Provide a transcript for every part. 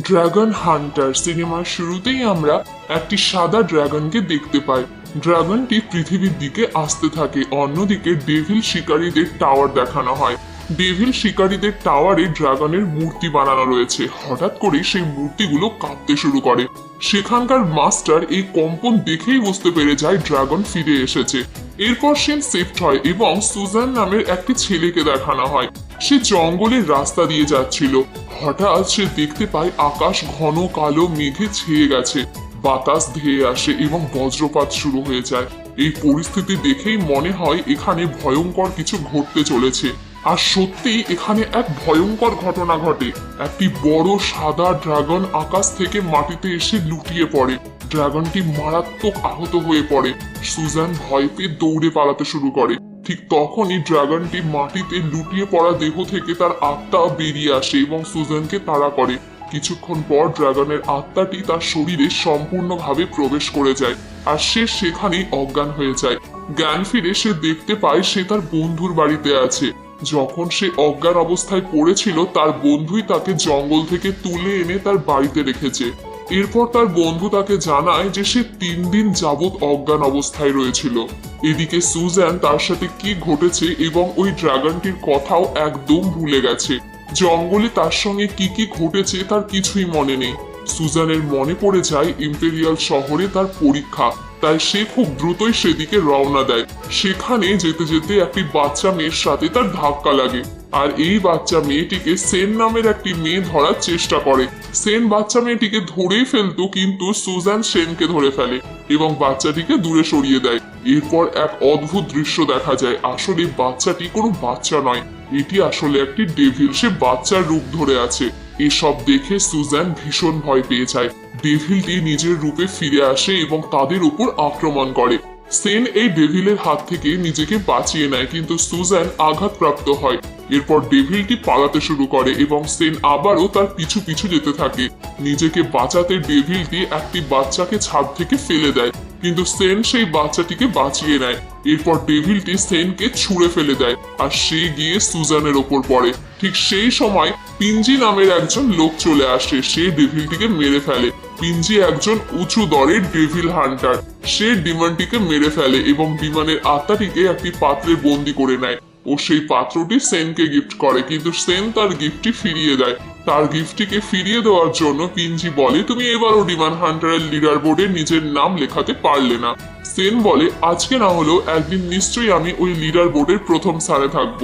Dragon Hunter সিনেমার শুরুতেই আমরা একটি সাদা ড্রাগনকে দেখতে পাই। ড্রাগনটি পৃথিবীর দিকে আসতে থাকে, অন্যদিকে ডেভিল শিকারীদের টাওয়ার দেখানো হয়। ডেভিল শিকারীদের টাওয়ারে ড্রাগনের মূর্তি বানানো রয়েছে। হঠাৎ করে সেই মূর্তিগুলো কাঁপতে শুরু করে। সেখানকার মাস্টার এই কম্পন দেখেই বুঝতে পেরে যায় ড্রাগন ফিরে এসেছে। এরপর সে সেফট হয় এবং সুজান নামের একটি ছেলেকে দেখানো হয়। সে জঙ্গলের রাস্তা দিয়ে যাচ্ছিল। হঠাৎ সে দেখতে পায় আকাশ ঘন কালো মেঘে ছেয়ে গেছে। বাতাস ধেয়ে আসে এবং বজ্রপাত শুরু হয়ে যায়। এই পরিস্থিতি দেখেই মনে হয় এখানে ভয়ঙ্কর কিছু ঘটতে চলেছে। আর সত্যিই এখানে এক ভয়ঙ্কর ঘটনা ঘটে। একটি বড় সাদা ড্রাগন আকাশ থেকে মাটিতে এসে লুটিয়ে পড়ে। ড্রাগনটি মারাত্মক আহত হয়ে পড়ে। সুজান ভয় পেয়ে দৌড়ে পালাতে শুরু করে। ঠিক তখনই ড্রাগনটি মাটিতে লুটিয়ে পড়া দেহ থেকে তার আত্মা বেরিয়ে আসে এবং সুজানকে তাড়া করে। কিছুক্ষণ পর ড্রাগনের আত্মাটি তার শরীরে সম্পূর্ণভাবে প্রবেশ করে যায় আর সে সেখানেই অজ্ঞান হয়ে যায়। জ্ঞান ফিরে সে দেখতে পায় সে তার বন্ধুর বাড়িতে আছে। যখন সে অজ্ঞান অবস্থায় পড়েছিল, তার বন্ধুই তাকে জঙ্গল থেকে তুলে এনে তার বাড়িতে রেখেছে। এরপর তার বন্ধু তাকে জানায় যে সে তিন দিন যাবৎ অজ্ঞান অবস্থায় রয়েছিল। এদিকে সুজান তার সাথে কি ঘটেছে এবং ওই ড্রাগনটির কথাও একদম ভুলে গেছে। জঙ্গলে তার সঙ্গে কি কি ঘটেছে তার কিছুই মনে নেই। সুজানের মনে পড়ে যায় ইম্পেরিয়াল শহরে তার পরীক্ষা। তাই সে খুব দ্রুতই সেদিকে রওনা দেয়। সেখানে যেতে যেতে একটি বাচ্চা মেয়ের সাথে তার ধাক্কা লাগে। আর এই বাচ্চা মেয়েটিকে সেন নামের একটি মেয়ে ধরার চেষ্টা করে। সেন বাচ্চা মেয়েটিকে ধরেই ফেলতো, কিন্তু সুজান সেনকে ধরে ফেলে এবং বাচ্চাটিকে দূরে সরিয়ে দেয়। এরপর এক অদ্ভুত দৃশ্য দেখা যায়। আসলে বাচ্চাটি কোনো বাচ্চা নয়, এটি আসলে একটি ডেভিল। সে বাচ্চার রূপ ধরে আছে। এসব দেখে সুজান ভীষণ ভয় পেয়ে যায়। ডেভিলটি নিজের রূপে ফিরে আসে এবং তাদের উপর আক্রমণ করে। সেন এই ডেভিলের হাত থেকে নিজেকে বাঁচিয়ে নেয়, কিন্তু সুজান আঘাতপ্রাপ্ত হয়। এরপর ডেভিলটি পালাতে শুরু করে এবং সেন আবারও তার পিছু পিছু যেতে থাকে। নিজেকে বাঁচাতে ডেভিলটি একটি বাচ্চাকে ছাদ থেকে ফেলে দেয়, কিন্তু সেন সেই বাচ্চাটিকে বাঁচিয়ে নেয়। এরপর ডেভিলটি সেনকে ছুঁড়ে ফেলে দেয় আর সে গিয়ে সুজানের ওপর পড়ে। ঠিক সেই সময় পিঞ্জি নামের একজন লোক চলে আসে, সে ডেভিলটিকে মেরে ফেলে। পিঞ্জি একজন উঁচু দরের ডেভিল হান্টার সে ডিমান্ডটিকে মেরে ফেলে এবং বিমানের আত্মাটিকে একটি পাত্রে বন্দি করে নেয়। ও সেই পাত্রটি সেনকে গিফট করে, কিন্তু সেন তার গিফটটি ফিরিয়ে দেয়। তার গিফটটিকে ফিরিয়ে দেওয়ার জন্য পিঞ্জি বলে, তুমি এবারও ডিমান হান্টারের লিডার বোর্ডে নিজের নাম লেখাতে পারলে না। সেন বলে, আজকে না হলেও একদিন নিশ্চয়ই আমি ওই লিডার বোর্ডের প্রথম স্থানে থাকব।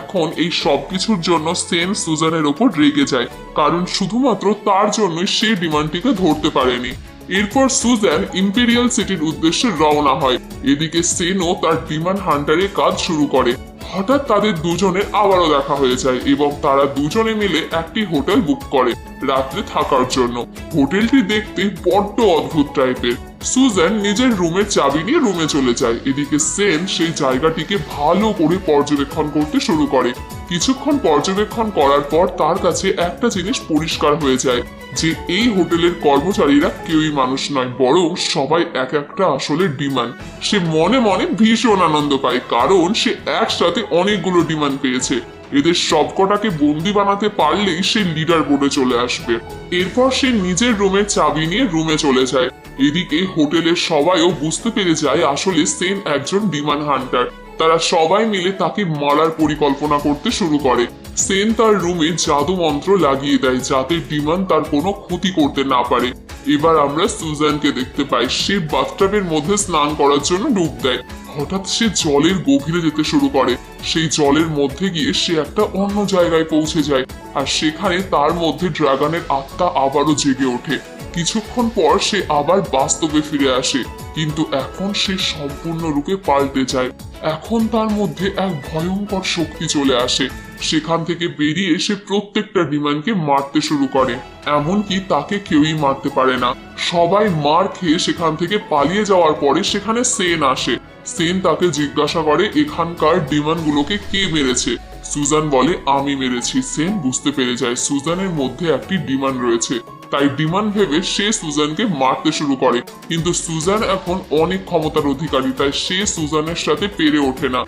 এখন এই সব কিছুর জন্য সেন সুজানের ওপর রেগে যায়, কারণ শুধুমাত্র তার জন্যই সে ডিমান্ডটিকে ধরতে পারেনি। এরপর সুজান ইম্পেরিয়াল সিটির উদ্দেশ্যে রওনা হয়। এদিকে সেনও তার ডিমান্ড হান্টারের কাজ শুরু করে। হঠাৎ তাদের দুজনের আবারও দেখা হয়ে যায় এবং তারা দুজনে মিলে একটি হোটেল বুক করে, রাত্রে থাকার জন্য। হোটেলটি দেখতে বড্ড অদ্ভুত টাইপের। সুজান নিজের রুমের চাবি নিয়ে রুমে চলে যায়। এদিকে সেন সেই জায়গাটিকে ভালো করে পর্যবেক্ষণ করতে শুরু করে। কিছুক্ষণ পর্যবেক্ষণ করার পর তার কাছে একটা জিনিস পরিষ্কার হয়ে যায়, যে এই হোটেলের কর্মচারীরা কেউই মানুষ নয়, বরং সবাই এক একটা আসলে ডিমান্ড। সে মনে মনে ভীষণ আনন্দ পায়, কারণ সে একসাথে অনেকগুলো ডিমান্ড পেয়েছে। এদের সবকটাকে বন্দি বানাতে পারলেই সে লিডার বোর্ডে চলে আসবে। এরপর সে নিজের রুমের চাবি নিয়ে রুমে চলে যায়। এদিকে হোটেলের সবাইও বুঝতে পেরে যায় আসলে সেন একজন বিমান হান্টার। তারা সবাই মিলে তাকে মারার পরিকল্পনা করতে শুরু করে। সেন তার রুমে জাদু মন্ত্র লাগিয়ে দেয় যাতে ডিমান তার কোনো ক্ষতি করতে না পারে। এবার আমরা সুজানকে দেখতে পাই, সে বাথটাবের মধ্যে স্নান করার জন্য ডুব দেয়। হঠাৎ সে জলের গভীরে যেতে শুরু করে। সেই জলের মধ্যে গিয়ে সে একটা অন্য জায়গায় পৌঁছে যায়। আর সেখানে তার মধ্যে ড্রাগনের আত্মা আবারও জেগে ওঠে। কিছুক্ষণ পর সে আবার বাস্তবে ফিরে আসে, কিন্তু এখন সে সম্পূর্ণরূপে পাল্টে যায়। এখন তার মধ্যে এক ভয়ঙ্কর শক্তি চলে আসে। সেখান থেকে বেরিয়ে সে প্রত্যেকটা ডিমান্ডকে মারতে শুরু করে, এমনকি তাকে কেউই মারতে পারে না। সবাই মার খেয়ে সেখান থেকে পালিয়ে যাওয়ার পরে সেখানে সেন আসে। সেন তাকে জিজ্ঞাসা করে, এখানকার ডিমান্ডগুলোকে কে মেরেছে? সুজান বলে, আমি মেরেছি। সেন বুঝতে পেরে যায়, সুজানের মধ্যে একটি ডিমান্ড রয়েছে। তাই ডিমান ভেবে সে সুজানকে মারতে শুরু করে। কিন্তু সুজান এখন অনেক ক্ষমতার অধিকারী, তাই সে সুজানের সাথে পেরে ওঠে না।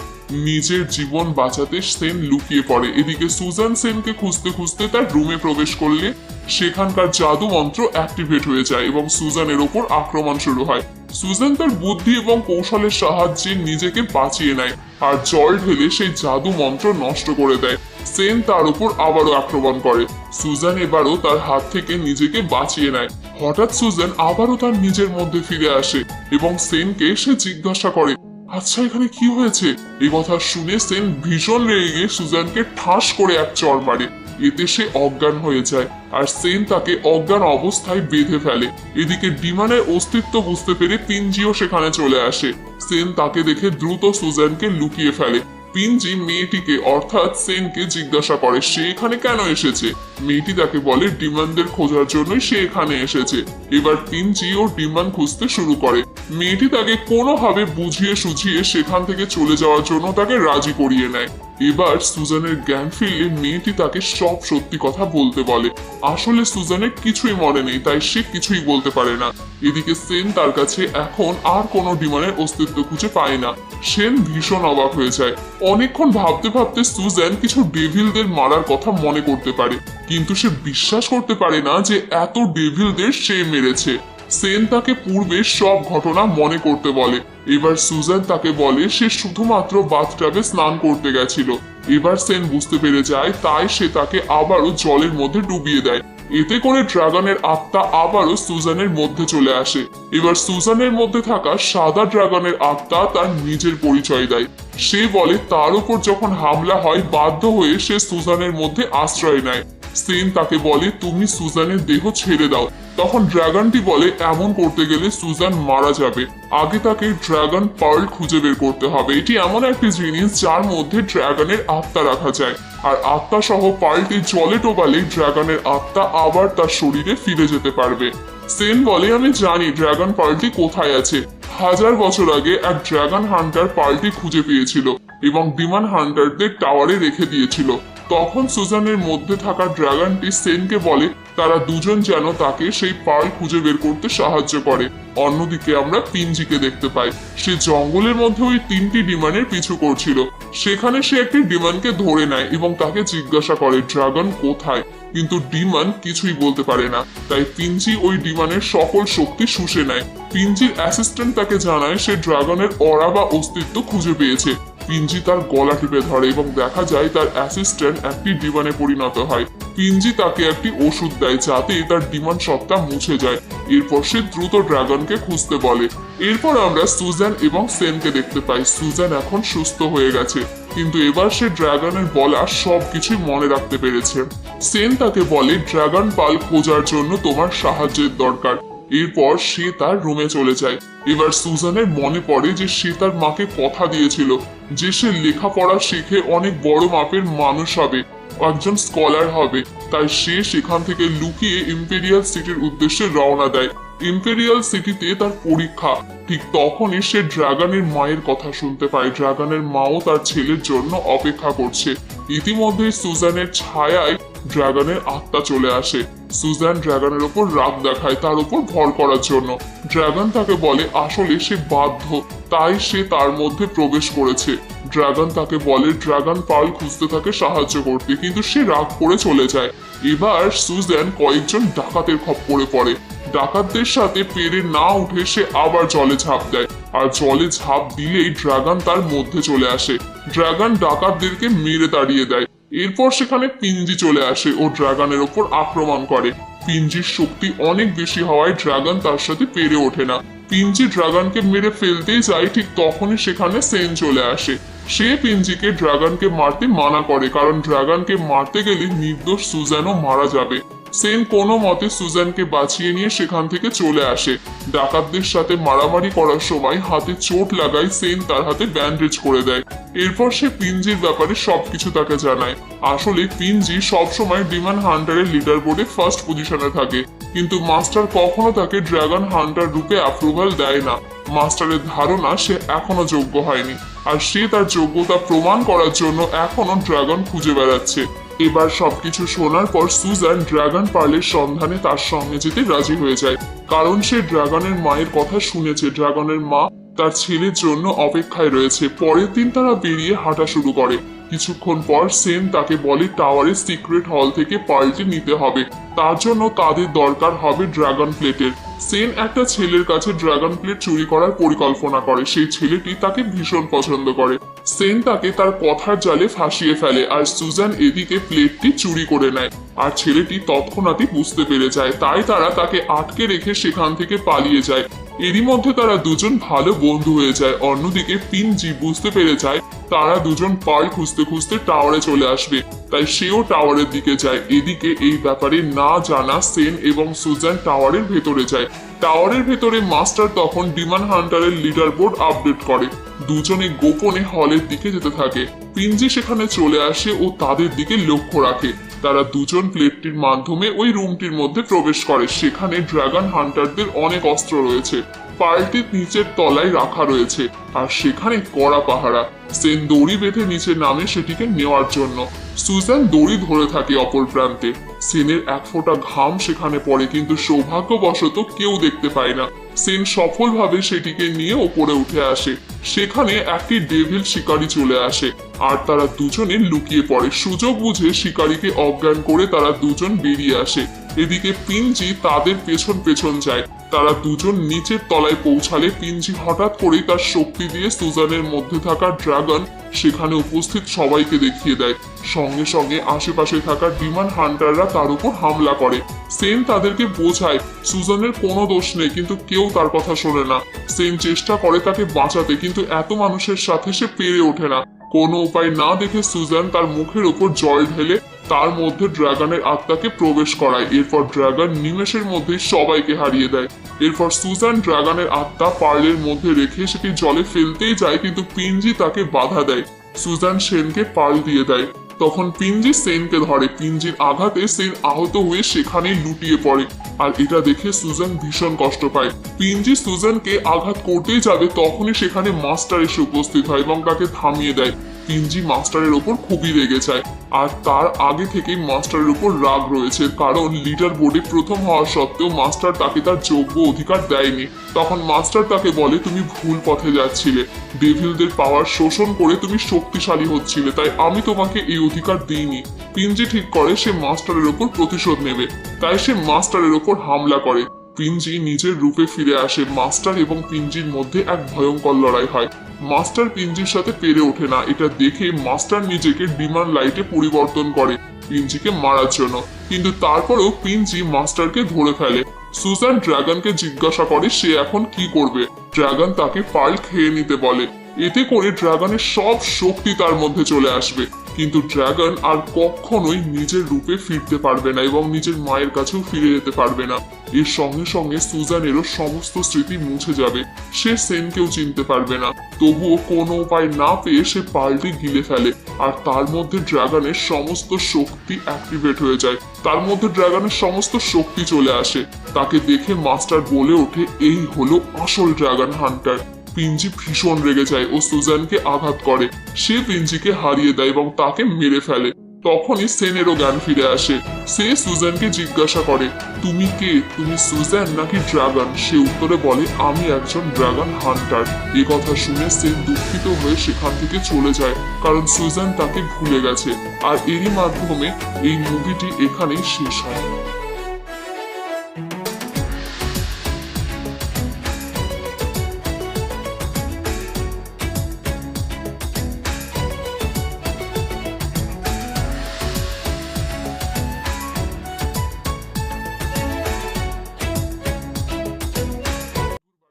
নিজের জীবন বাঁচাতে সেন লুকিয়ে পড়ে। এদিকে সুজান সেনকে খুঁজতে খুঁজতে তার রুমে প্রবেশ করলে সেখানকার জাদু মন্ত্র অ্যাক্টিভেট হয়ে যায় এবং সুজানের ওপর আক্রমণ শুরু হয়। সুজান তার বুদ্ধি এবং কৌশলের সাহায্যে নিজেকে বাঁচিয়ে নেয়, আর জল ঢেলে সেই জাদু মন্ত্র নষ্ট করে দেয়। সেন তার উপর আবারও আক্রমণ করে। সুজান এবারও তার হাত থেকে নিজেকে বাঁচিয়ে নেয়। হঠাৎ সুজান আবারও তার নিজের মধ্যে ফিরে আসে এবং সেনকে সে জিজ্ঞাসা করে আচ্ছা এখানে কি হয়েছে? এই কথা শুনে সেন ভীষণ রেগে গিয়ে সুজানকে ঠাস করে এক চড় মারে। এতে সে অজ্ঞান হয়ে যায় আর সেন তাকে অজ্ঞান অবস্থায় বেঁধে ফেলে। এদিকে ডিমানের অস্তিত্ব বুঝতে পেরে পিঞ্জিও সেখানে চলে আসে। সেন তাকে দেখে দ্রুত সুজানকে লুকিয়ে ফেলে। পিঞ্জি মেয়েটিকে, অর্থাৎ সেনকে জিজ্ঞাসা করে, সে এখানে কেন এসেছে? মেয়েটি তাকে বলে, ডিমান্ডের খোঁজার জন্যই সে এখানে এসেছে। এবার পিঞ্জি ও ডিমান খুঁজতে শুরু করে। মেয়েটি তাকে কোনোভাবে বুঝিয়ে সুঝিয়ে সেখান থেকে চলে যাওয়ার জন্য তাকে রাজি করিয়ে নেয়। এবার সুজানের জ্ঞান ফিরলে মেয়েটি তাকে সব সত্যি কথা বলতে বলে। আসলে সুজানের কিছুই মনে নেই, তাই সে কিছুই বলতে পারে না। এদিকে সেন তার কাছে এখন আর কোনো ডিমানের অস্তিত্ব খুঁজে পায় না। সেন ভীষণ অবাক হয়ে যায়। অনেকক্ষণ ভাবতে ভাবতে সুজান কিছু ডেভিলদের মারার কথা মনে করতে পারে। কিন্তু সে বিশ্বাস করতে পারে না যে এত ডেভিলদের সে মেরেছে। সেন তাকে পূর্বে সব ঘটনা মনে করতে বলে। এবার সুজান তাকে বলে, সে শুধুমাত্র বাথটাবে স্নান করতে গেছিল। এবার সেন বুঝতে পেরে যায়, তাই সে তাকে আবারও জলের মধ্যে ডুবিয়ে দেয়। এতে করে ড্রাগনের আত্মা আবারও সুজানের মধ্যে চলে আসে। এবার সুজানের মধ্যে থাকা সাদা ড্রাগনের আত্মা তার নিজের পরিচয় দেয়। সে বলে, তার উপর যখন হামলা হয়, বাধ্য হয়ে সে সুজানের মধ্যে আশ্রয় নেয়। সেন তাকে বলে, তুমি সুজানের দেহ ছেড়ে দাও। তখন ড্রাগনটি বলে, এমন করতে গেলে সুজান মারা যাবে। আগে তাকে ড্রাগন পার্ল খুঁজে বের করতে হবে। এটি এমন একটি জিনিস যার মধ্যে ড্রাগনের আত্মা রাখা যায়। আর আত্মা সহ পার্লটি জলে ডোবালে ড্রাগনের আত্মা আবার তার শরীরে ফিরে যেতে পারবে। সেন বলে, আমি জানি ড্রাগন পার্লটি কোথায় আছে। হাজার বছর আগে এক ড্রাগন হান্টার পার্লটি খুঁজে পেয়েছিল এবং বিমান হান্টারদের টাওয়ারে রেখে দিয়েছিল। তখন সুজানের মধ্যে থাকা ড্রাগনটি সেনকে বলে, তারা দুজন যেন তাকে সেই পার্ল খুঁজে বের করতে সাহায্য করে। অন্যদিকে আমরা পিঞ্জিকে দেখতে পাই। সে জঙ্গলের মধ্যে ওই তিনটি ডিমানের পিছু করছিল। সেখানে সে একটি ডিমানকে ধরে নেয় এবং তাকে জিজ্ঞাসা করে, ড্রাগন কোথায়? কিন্তু ডিমান কিছুই বলতে পারে না। তাই পিঞ্জি ওই ডিমানের সকল শক্তি শুষে নেয়। পিঞ্জির অ্যাসিস্ট্যান্ট তাকে জানায়, সে ড্রাগনের অরা বা অস্তিত্ব খুঁজে পেয়েছে। পিঞ্জি তার গলা টিপে ধরে এবং দেখা যায় তার অ্যাসিস্ট্যান্ট একটি ডিমানে পরিণত হয়। পিঞ্জি তাকে একটি ওষুধ দেয় যাতে তার ডিমান সত্তা মুছে যায়। এরপর সে দ্রুত ড্রাগনকে খুঁজতে বলে। এরপর আমরা সুজান এবং সেনকে দেখতে পাই। সুজান এখন সুস্থ হয়ে গেছে। কিন্তু এবার সে ড্রাগনের বলা সবকিছুই মনে রাখতে পেরেছে। সেন তাকে বলে, ড্রাগন পাল খোঁজার জন্য তোমার সাহায্যের দরকার। এরপর সে তার রুমে চলে যায়। এবার সুজানের মনে পড়ে যে সে তার মাকে কথা দিয়েছিল, যে সে লেখাপড়া শিখে অনেক বড় মাপের মানুষ হবে, একজন স্কলার হবে। তাই সে সেখান থেকে লুকিয়ে ইম্পেরিয়াল সিটির উদ্দেশ্যে রওনা দেয়। ইম্পেরিয়াল সিটিতে তার পরীক্ষা। ঠিক তখনই সে ড্রাগনের মায়ের কথা শুনতে পায়। ড্রাগনের মাও তার ছেলের জন্য অপেক্ষা করছে। ইতিমধ্যে সুজানের ছায়ায় ড্রাগনের আত্মা চলে আসে। সুজান ড্রাগনের ওপর রাগ দেখায়, তার উপর ভর করার জন্য। ড্রাগন তাকে বলে, আসলে সে বাধ্য। তাই সে তার মধ্যে প্রবেশ করেছে। ড্রাগন তাকে বলে, ড্রাগন পাল খুঁজতে তাকে সাহায্য করতে। কিন্তু সে রাগ করে চলে যায়। এবার সুজান কয়েকজন ডাকাতের খপ্পরে পড়ে। ডাকাতদের সাথে পেরে না উঠে সে আবার জলে ঝাঁপ দেয়। আর জলে ঝাঁপ দিলেই ড্রাগন তার মধ্যে চলে আসে। ড্রাগন ডাকাতদেরকে মেরে তাড়িয়ে দেয়। এরপর সেখানে পিঞ্জি চলে আসে ও ড্রাগনের ওপর আক্রমণ করে। পিঞ্জির শক্তি অনেক বেশি হওয়ায় ড্রাগন তার সাথে পেরে ওঠে না। পিঞ্জি ড্রাগনকে মেরে ফেলতেই যায়, ঠিক তখনই সেখানে সেন চলে আসে। সে পিঞ্জিকে ড্রাগনকে মারতে মানা করে, কারণ ড্রাগনকে মারতে গেলে নির্দোষ সুজানও মারা যাবে। সেন কোনো মতে সুজানকে বাঁচিয়ে নিয়ে সেখান থেকে চলে আসে। ডাকাতদের সাথে মারামারি করার সময় হাতে চোট লাগায় সেন তার হাতে ব্যান্ডেজ করে দেয়। এরপর সে পিঞ্জির ব্যাপারে সবকিছু তাকে জানায়। আসলে পিঞ্জি সবসময় ডিমান হান্টারের লিডার বোর্ডে ফার্স্ট পজিশনে থাকে, কিন্তু মাস্টার কখনো তাকে ড্রাগন হান্টার রূপে অ্যাপ্রুভাল দেয় না। মাস্টারের ধারণা সে এখনও যোগ্য হয়নি। আর সে তার যোগ্যতা প্রমাণ করার জন্য এখনও ড্রাগন খুঁজে বেড়াচ্ছে। এবার সবকিছু শোনার পর সুজান ড্রাগন পার্লের সন্ধানে তার সঙ্গে যেতে রাজি হয়ে যায়। কারণ সে ড্রাগনের মায়ের কথা শুনেছে। ড্রাগনের মা তার ছেলের জন্য অপেক্ষায় রয়েছে। পরের দিন তারা বেরিয়ে হাঁটা শুরু করে। কিছুক্ষণ পর সেন তাকে বলে, টাওয়ারের সিক্রেট হল থেকে পাল্টে নিতে হবে। তার জন্য তাদের দরকার হবে ড্রাগন প্লেটের? সেন একটা ছেলের কাছে ড্রাগন প্লেট চুরি করার পরিকল্পনা করে। সেই ছেলেটি তাকে ভীষণ পছন্দ করে। সেন তাকে তার কথার জালে ফাঁসিয়ে ফেলে আর সুজান এদিকে প্লেটটি চুরি করে নেয়। আর ছেলেটি তৎক্ষণাৎই বুঝতে পেরে যায়। তাই তারা তাকে আটকে রেখে সেখান থেকে পালিয়ে যায়। এরই মধ্যে তারা দুজন ভালো বন্ধু হয়ে যায়। অন্যদিকে পিনজি বুঝতে পেরে যায় তারা দুজন পাল খুঁজতে খুঁজতে টাওয়ারে চলে আসবে। তাই সেও টাওয়ারের দিকে যায়। এদিকে এই ব্যাপারে না জানা সেন এবং সুজান টাওয়ারের ভেতরে যায়। টাওয়ারের ভেতরে মাস্টার তখন ডিমান হান্টারের লিডার বোর্ড আপডেট করে। দুজনে গোপনে হলের দিকে যেতে থাকে। পিঞ্জি সেখানে চলে আসে ও তাদের দিকে লক্ষ্য রাখে। তারা দুজন প্লেটটির মাধ্যমে ওই রুমটির মধ্যে প্রবেশ করে। সেখানে ড্রাগন হান্টারদের অনেক অস্ত্র রয়েছে। পাল্টির নিচের তলায় রাখা রয়েছে। আর সেখানে কড়া পাহারা। সেন দড়ি বেঁধে নিচে নামে সেটিকে নেওয়ার জন্য। সুজান দড়ি ধরে থাকে অপর প্রান্তে। সেনের এক ফোঁটা ঘাম সেখানে পড়ে, কিন্তু সৌভাগ্যবশত কেউ দেখতে পায় না। সেন সফলভাবে সেটিকে নিয়ে ওপরে উঠে আসে। সেখানে একটি ডেভিল শিকারী চলে আসে, আর তারা দুজনে লুকিয়ে পড়ে। সুযোগ বুঝে শিকারীকে অজ্ঞান করে তারা দুজন বেরিয়ে আসে। এদিকে পিনজি তাদের পেছন পেছন যায়। তারা দুজন নিচের তলায় পৌঁছালে পিনজি হঠাৎ করেই তার শক্তি দিয়ে সুজানের মধ্যে থাকা ড্রাগন সেখানে উপস্থিত সবাইকে দেখিয়ে দেয়। সঙ্গে সঙ্গে আশেপাশে থাকা বিমান হান্টাররা তার উপর হামলা করে। সেন তাদেরকে বোঝায়, সুজানের কোনো দোষ নেই, কিন্তু কেউ তার কথা শোনে না। সেন চেষ্টা করে তাকে বাঁচাতে, কিন্তু এত মানুষের সাথে সে পেরে ওঠে না। কোনো উপায় না দেখে সুজান তার মুখের ওপর জল ঢেলে তার মধ্যে ড্রাগনের আত্মাকে প্রবেশ করায়। এরপর ড্রাগন নিমেষের মধ্যে সবাইকে হারিয়ে দেয়। এরপর সুজান ড্রাগনের আত্মা পার্লের মধ্যে রেখে সেটি জলে ফেলতেই যায়, কিন্তু পিঞ্জি তাকে বাধা দেয়। সুজান সেনকে পাল দিয়ে দেয়। তখন পিঞ্জি সেনকে ধরে। পিঞ্জির আঘাতে সেন আহত হয়ে সেখানে লুটিয়ে পড়ে। আর এটা দেখে সুজান ভীষণ কষ্ট পায়। পিঞ্জি সুজানকে আঘাত করতেই যাবে, তখনই সেখানে মাস্টার এসে উপস্থিত হয় এবং তাকে থামিয়ে দেয়। পিঞ্জি মাস্টারের ওপর খুবই রেগে যায়। আর তার আগে থেকেই মাস্টারের উপর রাগ রয়েছে, কারণ লিডার বোর্ডে প্রথম হওয়া সত্ত্বেও মাস্টার তাকে তার যোগ্য অধিকার দেয়নি। তখন মাস্টার তাকে বলে, তুমি ভুল পথে যাচ্ছিলে। ডেভিলদের পাওয়ার শোষণ করে তুমি শক্তিশালী হচ্ছিলে, তাই আমি তোমাকে এই অধিকার দিইনি। পিনজি ঠিক করে, সে মাস্টারের ওপর প্রতিশোধ নেবে। তাই সে মাস্টারের ওপর হামলা করে। পিনজি নিজের রূপে ফিরে আসে। মাস্টার এবং পিনজির মধ্যে এক ভয়ঙ্কর লড়াই হয়। মাস্টার পিনজির সাথে পেরে ওঠে না। এটা দেখে মাস্টার নিজেকে ডিমান্ড লাইটে পরিবর্তন করে পিনজিকে মারার জন্য। কিন্তু তারপরেও পিনজি মাস্টারকে ধরে ফেলে। সুজান ড্রাগনকে জিজ্ঞাসা করে সে এখন কি করবে। ড্রাগন তাকে পাল খেয়ে নিতে বলে। এতে করে ড্রাগনের সব শক্তি তার মধ্যে চলে আসবে। কিন্তু ড্রাগন আর কখনোই নিজের রূপে ফিরতে পারবে না এবং নিজের মায়ের কাছেও ফিরে যেতে পারবে না। এর সঙ্গে সঙ্গে সুজানেরও সমস্ত স্মৃতি মুছে যাবে। সে সেনকেও চিনতে পারবে না। তবুও কোনো উপায় না পেয়ে সে পাল্টে গিলে ফেলে। আর তার মধ্যে ড্রাগনের সমস্ত শক্তি অ্যাক্টিভেট হয়ে যায়। তার মধ্যে ড্রাগনের সমস্ত শক্তি চলে আসে। তাকে দেখে মাস্টার বলে ওঠে, এই হলো আসল ড্রাগন হান্টার। পিঞ্জি ভীষণ রেগে যায় ও সুজানকে আঘাত করে। সে পিঞ্জিকে হারিয়ে দেয় এবং তাকে মেরে ফেলে। তখনই সেনেরও জ্ঞান ফিরে আসে। সে সুজানকে জিজ্ঞাসা করে, তুমি কে? তুমি সুজান নাকি ড্রাগন? সে উত্তরে বলে, আমি একজন ড্রাগন হান্টার। এ কথা শুনে সেন দুঃখিত হয়ে সেখান থেকে চলে যায়, কারণ সুজান তাকে ভুলে গেছে। আর এরই মাধ্যমে এই মুভিটি এখানেই শেষ হয়।